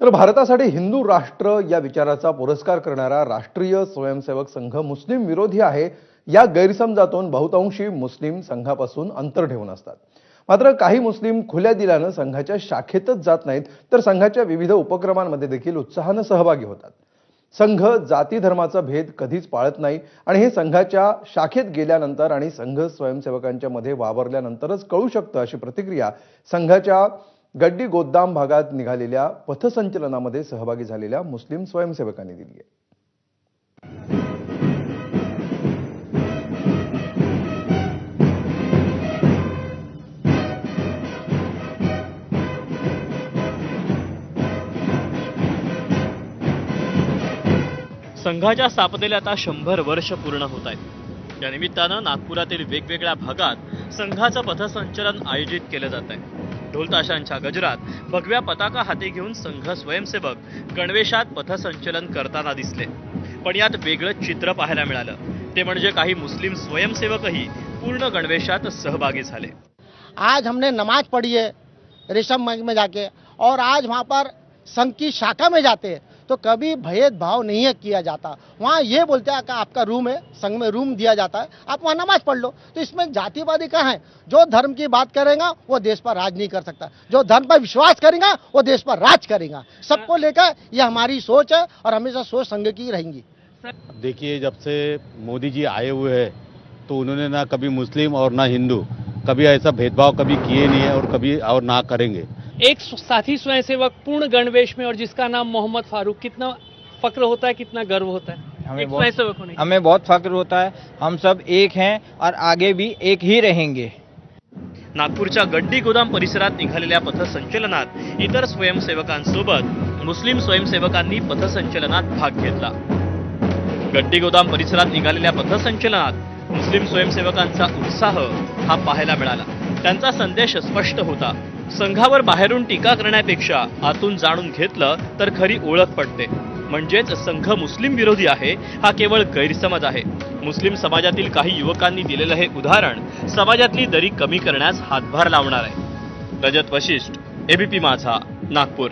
तर भारतासाठी हिंदू राष्ट्र या विचाराचा पुरस्कार करणारा राष्ट्रीय स्वयंसेवक संघ मुस्लिम विरोधी आहे. या गैरसमजातून बहुतांशी मुस्लिम संघापासून अंतर ठेवून असतात. मात्र काही मुस्लिम खुल्या दिल्यानं संघाच्या शाखेतच जात नाहीत तर संघाच्या विविध उपक्रमांमध्ये देखील उत्साहानं सहभागी होतात. संघ जाती धर्माचा भेद कधीच पाळत नाही आणि हे संघाच्या शाखेत गेल्यानंतर आणि संघ स्वयंसेवकांच्या मध्ये वावरल्यानंतरच कळू शकतं अशी प्रतिक्रिया संघाच्या गड्डी गोद्दाम भागात निघालेल्या पथसंचलनामध्ये सहभागी झालेल्या मुस्लिम स्वयंसेवकांनी दिली आहे. संघाच्या स्थापनेला आता शंभर वर्ष पूर्ण होत आहेत. या निमित्तानं नागपुरातील वेगवेगळ्या भागात संघाचं पथसंचलन आयोजित केलं जात आहे. ढोलताशांच्या गजरात भगव्या पताका हाती घेऊन संघ स्वयंसेवक गणवेशात पथसंचलन करताना दिसले. पण यात वेगळं चित्र पाहायला मिळालं. ते म्हणजे काही मुस्लिम स्वयंसेवकही पूर्ण गणवेशात सहभागी झाले. आज हमने नमाज पढ़ी है रेशम में जाके और आज वहाँ पर संघ की शाखा में जाते हैं। तो कभी भेदभाव नहीं है किया जाता। वहाँ ये बोलते हैं कि आपका रूम है संघ में रूम दिया जाता है आप वहाँ नमाज़ पढ़ लो। तो इसमें जातिवादी कहाँ है? जो धर्म की बात करेगा वो देश पर राज नहीं कर सकता। जो धर्म पर विश्वास करेगा वो देश पर राज करेगा। सबको लेकर ये हमारी सोच है और हमेशा सोच संघ की रहेंगी। देखिए जब से मोदी जी आए हुए हैं तो उन्होंने ना कभी मुस्लिम और ना हिंदू कभी ऐसा भेदभाव कभी किए नहीं है और कभी और ना करेंगे। एक साथी स्वयंसेवक पूर्ण गणवेश में और जिसका नाम मोहम्मद फारूक। कितना फक्र होता है कितना गर्व होता है? हमें एक बहुत- स्वयंसेवक होने का। हमें बहुत फक्र होता है। हम सब एक हैं और आगे भी एक ही रहेंगे। नागपूरच्या गड्डी गोदाम परिसरात निघालेल्या पथसंचलनात इतर स्वयंसेवकांसोबत मुस्लिम स्वयंसेवकांनी पथसंचलनात भाग घेतला. गड्डी गोदाम परिसरात निघालेल्या पथसंचलनात मुस्लिम स्वयंसेवकांचा उत्साह हा पाहायला मिळाला. त्यांचा संदेश स्पष्ट होता. संघावर बाहेरून टीका करण्यापेक्षा आतून जाणून घेतलं तर खरी ओळख पडते म्हणजेच संघ मुस्लिम विरोधी आहे हा केवळ गैरसमज आहे. मुस्लिम समाजातील काही युवकांनी दिलेलं हे उदाहरण समाजातली दरी कमी करण्यास हातभार लावणार आहे. रजत वशिष्ठ एबीपी माझा नागपूर.